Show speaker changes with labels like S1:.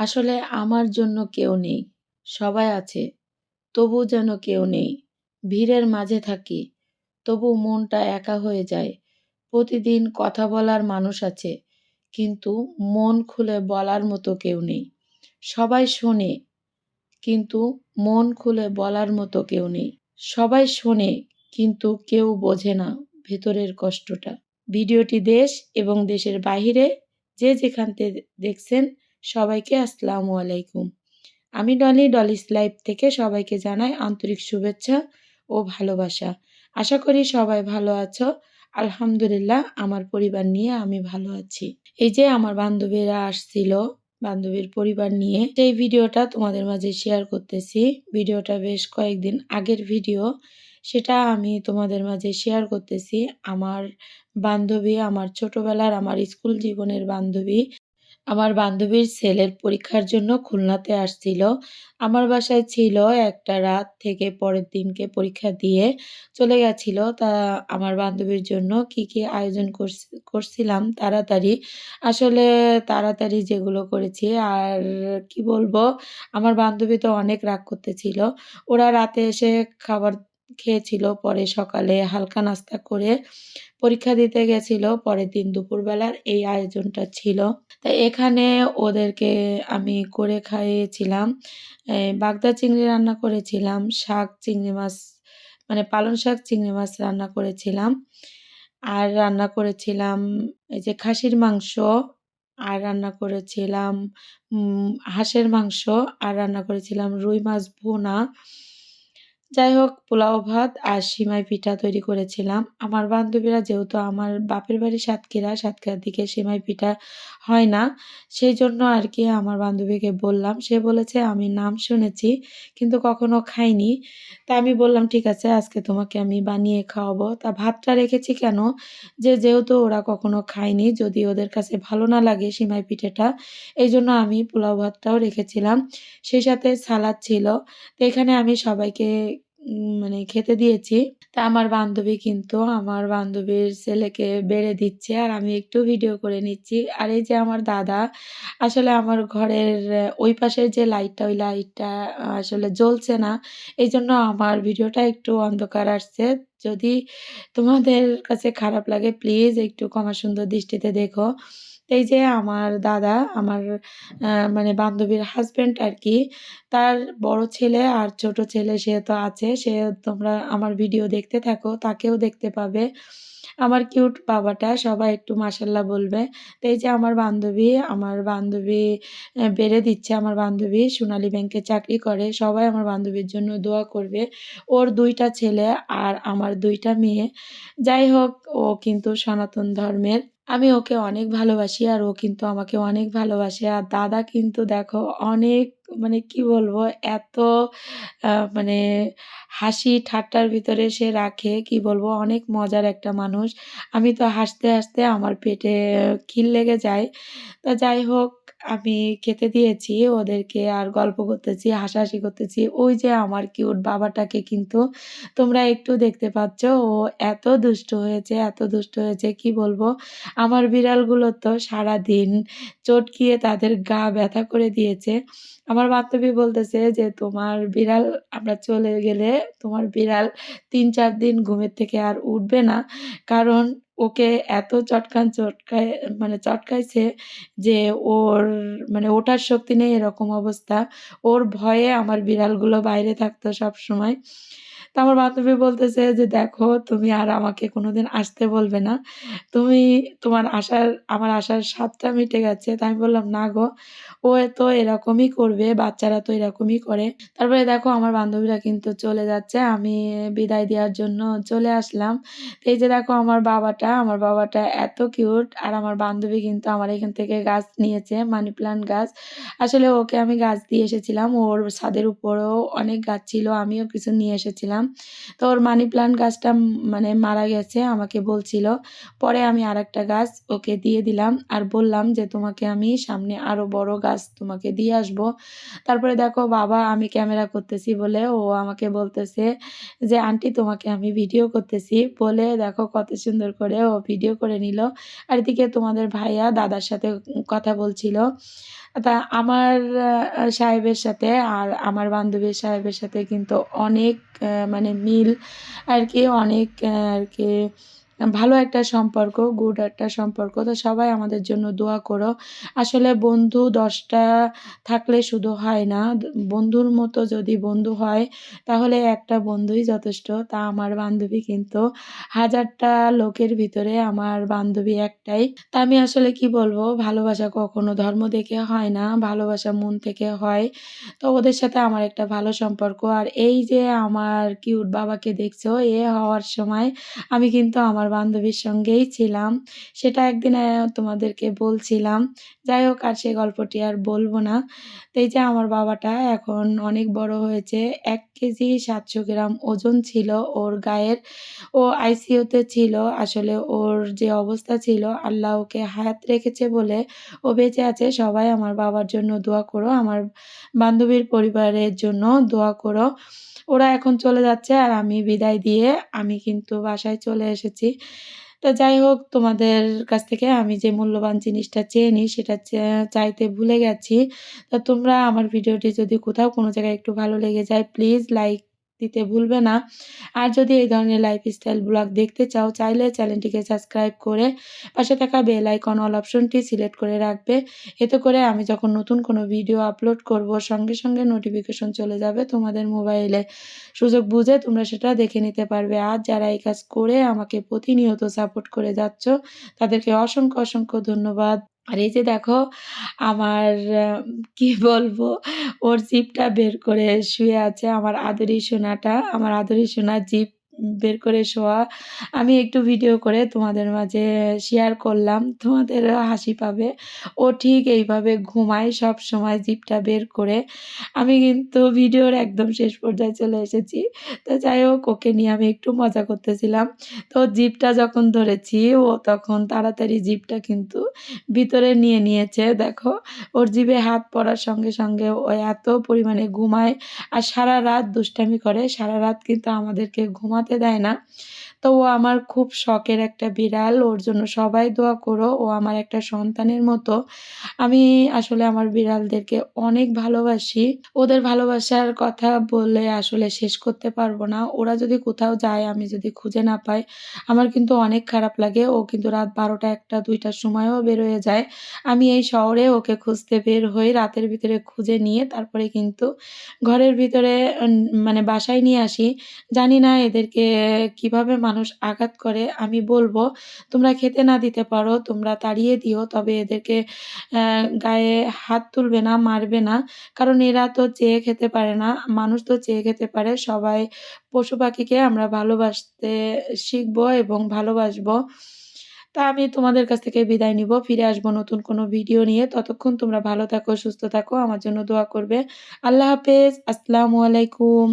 S1: আসলে আমার জন্য কেউ নেই, সবাই আছে তবু যেন কেউ নেই, ভিড়ের মাঝে থাকি, তবু মনটা একা হয়ে যায়। প্রতিদিন কথা বলার মানুষ আছে, কিন্তু মন খুলে বলার মতো কেউ নেই। সবাই শোনে, কিন্তু মন খুলে বলার মতো কেউ নেই। সবাই শোনে, কিন্তু কেউ বোঝে না ভেতরের কষ্টটা। ভিডিওটি দেশ এবং দেশের বাহিরে যে যেখান থেকে দেখছেন সবাইকে আসসালামু আলাইকুম। আমি ডলি, ডলিস লাইফ থেকে সবাইকে জানাই আন্তরিক শুভেচ্ছা ও ভালোবাসা। আশা করি সবাই ভালো আছো। আলহামদুলিল্লাহ, আমার পরিবার নিয়ে আমি ভালো আছি। এই যে আমার বান্ধবীরা আসছিল, বান্ধবীর পরিবার নিয়ে, সেই ভিডিওটা তোমাদের মাঝে শেয়ার করতেছি। ভিডিওটা বেশ কয়েকদিন আগের ভিডিও। সেটা আমি তোমাদের মাঝে শেয়ার করতেছি। আমার বান্ধবী, আমার ছোটবেলার, আমার স্কুল জীবনের বান্ধবী আমার বান্ধবীর ছেলের পরীক্ষার জন্য খুলনাতে আসছিল। আমার বাসায় ছিল একটা রাত থেকে পরের দিনকে পরীক্ষা দিয়ে চলে গেছিল। তা আমার বান্ধবীর জন্য কি কি আয়োজন করছিলাম তাড়াতাড়ি। আসলে তাড়াতাড়ি যেগুলো করেছি, আর কি বলব, আমার বান্ধবী তো অনেক রাগ করতেছিল। ওরা রাতে এসে খাবার খেয়েছিল, পরে সকালে হালকা নাস্তা করে পরীক্ষা দিতে গেছিল, পরের দিন দুপুরবেলার এই আয়োজনটা ছিল। তাই এখানে ওদেরকে আমি করে খাইয়েছিলাম বাগদা চিংড়ি রান্না করেছিলাম, শাক চিংড়ি মাছ মানে পালং শাক চিংড়ি মাছ রান্না করেছিলাম। আর রান্না করেছিলাম এই যে খাসির মাংস, আর রান্না করেছিলাম হাঁসের মাংস, আর রান্না করেছিলাম রুই মাছ ভুনা। যাই হোক পোলাও ভাত আর সিমাই পিঠা তৈরি করেছিলাম। আমার বান্ধবীরা যেহেতু আমার বাপের বাড়ি সাতক্ষীরা, সাতক্ষীরার দিকে সিমাই পিঠা হয় না, সেই জন্য আর কি আমার বান্ধবীকে বললাম। সে বলেছে, আমি নাম শুনেছি, কিন্তু কখনো খাইনি। তা আমি বললাম, ঠিক আছে, আজকে তোমাকে আমি বানিয়ে খাওয়াবো। তা ভাতটা রেখেছি কেন? যে যেহেতু ওরা কখনো খায়নি, যদি ওদের কাছে ভালো না লাগে সিমাই পিঠেটা, এই জন্য আমি পোলাও ভাতটাও রেখেছিলাম। সেই সাথে সালাদ ছিল। তো এখানে আমি সবাইকে মানে খেতে দিয়েছি। তা আমার বান্ধবী কিন্তু আমার বান্ধবীর ছেলেকে বেড়ে দিচ্ছে আর আমি একটু ভিডিও করে নিচ্ছি। আর এই যে আমার দাদা, আসলে আমার ঘরের ওই পাশের যে লাইটটা ওই লাইটটা আসলে জ্বলছে না। এই জন্য আমার ভিডিওটা একটু অন্ধকার আসছে। যদি তোমাদের কাছে খারাপ লাগে প্লিজ একটু ক্ষমা সুন্দর দৃষ্টিতে দেখো। এই যে আমার দাদা, আমার মানে বান্ধবীর হাজব্যান্ড আর কি তার বড় ছেলে আর ছোট ছেলে সে তো আছে, সে তোমরা আমার ভিডিও দেখতে থাকো, তাকেও দেখতে পাবে। আমার কিউট বাবাটা সবাই একটু মাসাল্লাহ বলবে। তো এই যে আমার বান্ধবী আমার বান্ধবী বেড়ে দিচ্ছে আমার বান্ধবী, সোনালী ব্যাংকে চাকরি করে, সবাই আমার বান্ধবীর জন্য দোয়া করবে। ওর দুইটা ছেলে আর আমার দুইটা মেয়ে। যাই হোক, ও কিন্তু সনাতন ধর্মের। আমি ওকে অনেক ভালোবাসি আর ও কিন্তু আমাকে অনেক ভালোবাসে। আর দাদা কিন্তু দেখো অনেক মানে কি বলব এত মানে হাসি ঠাট্টার ভিতরে সে রাখে, কি বলব অনেক মজার একটা মানুষ। আমি তো হাসতে হাসতে আমার পেটে খিল লেগে যায়। তা যাই হোক আমি খেতে দিয়েছি, ওদেরকে আর গল্প করতেছি, হাসাহাসি করতেছি। ওই যে আমার কিউট বাবাটাকে কিন্তু তোমরা একটু দেখতে পাচ্ছ, ও এত দুষ্ট হয়েছে, এত দুষ্ট হয়েছে, কি বলব? আমার বিড়ালগুলো তো সারাদিন চটকিয়ে তাদের গা ব্যথা করে দিয়েছে। আমার বান্ধবী বলতেছে যে, তোমার বিড়াল, আমরা চলে গেলে তোমার বিড়াল তিন চার দিন ঘুমের থেকে আর উঠবে না। কারণ ওকে এত চটকান চটকায় মানে চটকাইছে যে ওর মানে ওঠার শক্তি নেই এরকম অবস্থা। ওর ভয়ে আমার বিড়ালগুলো বাইরে থাকতো সব সময় তো আমার বান্ধবী বলতেছে যে, দেখো, তুমি আর আমাকে কোনোদিন আসতে বলবে না। তুমি তোমার আসার, আমার আসার স্বাদটা মিটে গেছে। তাই আমি বললাম, না গো, ও তো এরকমই করবে, বাচ্চারা তো এরকমই করে। তারপরে দেখো, আমার বান্ধবীরা কিন্তু চলে যাচ্ছে, আমি বিদায় দেওয়ার জন্য চলে আসলাম। এই যে দেখো, আমার বাবাটা আমার বাবাটা এত কিউট, আর আমার বান্ধবী কিন্তু আমার এখান থেকে গাছ নিয়েছে, মানি প্লান্ট গাছ। আসলে ওকে আমি গাছ দিয়ে এসেছিলাম, ওর ছাদের উপরেও অনেক গাছ ছিল, আমিও কিছু নিয়ে এসেছিলাম। তো ওর মানি প্লান্ট গাছটা মানে মারা গেছে, আমাকে বলছিল। পরে আমি আর একটা গাছ ওকে দিয়ে দিলাম আর বললাম যে, তোমাকে আমি সামনে আরও বড় গাছ তোমাকে দিয়ে আসব। তারপরে দেখো, বাবা, আমি ক্যামেরা করতেছি বলে ও আমাকে বলতেছে যে, আন্টি, তোমাকে আমি ভিডিও করতেছি। বলে দেখো, কত সুন্দর করে ও ভিডিও করে নিল। আর এদিকে তোমাদের ভাইয়া দাদার সাথে কথা বলছিল। তা আমার সাহেবের সাথে আর আমার বান্ধবীর সাহেবের সাথে কিন্তু অনেক মানে মিল আর কি, অনেক আর আরকি ভালো একটা সম্পর্ক, গুড একটা সম্পর্ক। তো সবাই আমাদের জন্য দোয়া করো। আসলে বন্ধু দশটা থাকলে শুধু হয় না। বন্ধুর মতো যদি বন্ধু হয় তাহলে একটা বন্ধুই যথেষ্ট। তা আমার বান্ধবী কিন্তু হাজারটা লোকের ভিতরে আমার বান্ধবী একটাই। তা আমি আসলে কি বলব ভালোবাসা কখনো ধর্ম দেখে হয় না। ভালোবাসা মন থেকে হয়। তো ওদের সাথে আমার একটা ভালো সম্পর্ক। আর এই যে আমার কিউট বাবাকে দেখছ এ হওয়ার সময় আমি কিন্তু আমার বান্ধবীর সঙ্গেই ছিলাম। সেটা একদিন তোমাদেরকে বলছিলাম। যাই হোক, আর সে গল্পটি আর বলব না। এই যে আমার বাবাটা এখন অনেক বড় হয়েছে। এক কেজি ৭০০ গ্রাম ওজন ছিল ওর গায়ের। ও আইসিইউতে ছিল। আসলে ওর যে অবস্থা ছিল, আল্লাহ ওকে হায়াত রেখেছে বলে ও বেঁচে আছে। সবাই আমার বাবার জন্য দোয়া করো। আমার বান্ধবীর পরিবারের জন্য দোয়া করো। ওরা এখন চলে যাচ্ছে আর আমি বিদায় দিয়ে আমি কিন্তু বাসায় চলে এসেছি। তো যাই হোক, তোমাদের কাছ থেকে আমি যে মূল্যবান জিনিসটা চেয়ে নিই, সেটা চাইতে ভুলে গেছি। তা তোমরা আমার ভিডিওটি যদি কোথাও কোনো জায়গায় একটু ভালো লেগে যায় প্লিজ লাইক দিতে ভুলবে না। আর যদি এই ধরনের লাইফস্টাইল ব্লগ দেখতে চাও চাইলে চ্যানেলটিকে সাবস্ক্রাইব করে পাশে থাকা বেল আইকন অল অপশনটি সিলেক্ট করে রাখবে। এতে করে আমি যখন নতুন কোনো ভিডিও আপলোড করব সঙ্গে, সঙ্গে নোটিফিকেশন চলে যাবে তোমাদের মোবাইলে। সুযোগ বুঝে তোমরা সেটা দেখে নিতে পারবে। আর যারা এই কাজ করে আমাকে প্রতিনিয়ত সাপোর্ট করে যাচ্ছ তাদেরকে অসংখ্য, অসংখ্য ধন্যবাদ। আর এই যে দেখো, আমার, কি বলব, ওর জিভটা বের করে শুয়ে আছে আমার আদরি সোনাটা। আমার আদরি সোনার জিভ বের করে শোয়া। আমি একটু ভিডিও করে তোমাদের মাঝে শেয়ার করলাম। তোমাদেরও হাসি পাবে। ও ঠিক এইভাবে ঘুমায় সবসময় জিপটা বের করে। আমি কিন্তু ভিডিওর একদম শেষ পর্যায়ে চলে এসেছি। তো যাই হোক ওকে নিয়ে আমি একটু মজা করতেছিলাম। তো জিপটা যখন ধরেছি ও তখন তাড়াতাড়ি জিপটা কিন্তু ভিতরে নিয়ে নিয়েছে। দেখো ওর জিভে হাত পড়ার সঙ্গে, সঙ্গে ও এত পরিমাণে ঘুমায় আর সারা রাত দুষ্টামি করে। সারা রাত কিন্তু আমাদেরকে ঘুমাতে দেয় না। তো ও আমার খুব শখের একটা বিড়াল। ওর জন্য সবাই দোয়া করো। ও আমার একটা সন্তানের মতো। আমি আসলে আমার বিড়ালদেরকে অনেক ভালোবাসি। ওদের ভালোবাসার কথা বলে আসলে শেষ করতে পারব না। ওরা যদি কোথাও যায়, আমি যদি খুঁজে না পাই, আমার কিন্তু অনেক খারাপ লাগে। ও কিন্তু রাত ১২টা ১টা ২টার সময়ও বের হয়ে যায়। আমি এই শহরে ওকে খুঁজতে বের হই। রাতের ভিতরে খুঁজে নিয়ে তারপরে কিন্তু ঘরের ভিতরে মানে বাসায় নিয়ে আসি। জানি না এদেরকে কীভাবে মানুষ আঘাত করে আমি বলব, তোমরা খেতে না দিতে পারো, তোমরা তাড়িয়ে দিও। তবে এদেরকে গায়ে হাত তুলবে না, মারবে না। কারণ এরা তো চেয়ে খেতে পারে না। মানুষ তো চেয়ে খেতে পারে। সবাই পশু-পাখিকে আমরা ভালোবাসতে শিখব এবং ভালোবাসবো। তা আমি তোমাদের কাছ থেকে বিদায় নিব। ফিরে আসব নতুন কোনো ভিডিও নিয়ে। ততক্ষণ তোমরা ভালো থাকো, সুস্থ থাকো। আমার জন্য দোয়া করবে। আল্লাহ হাফেজ। আসসালামু আলাইকুম।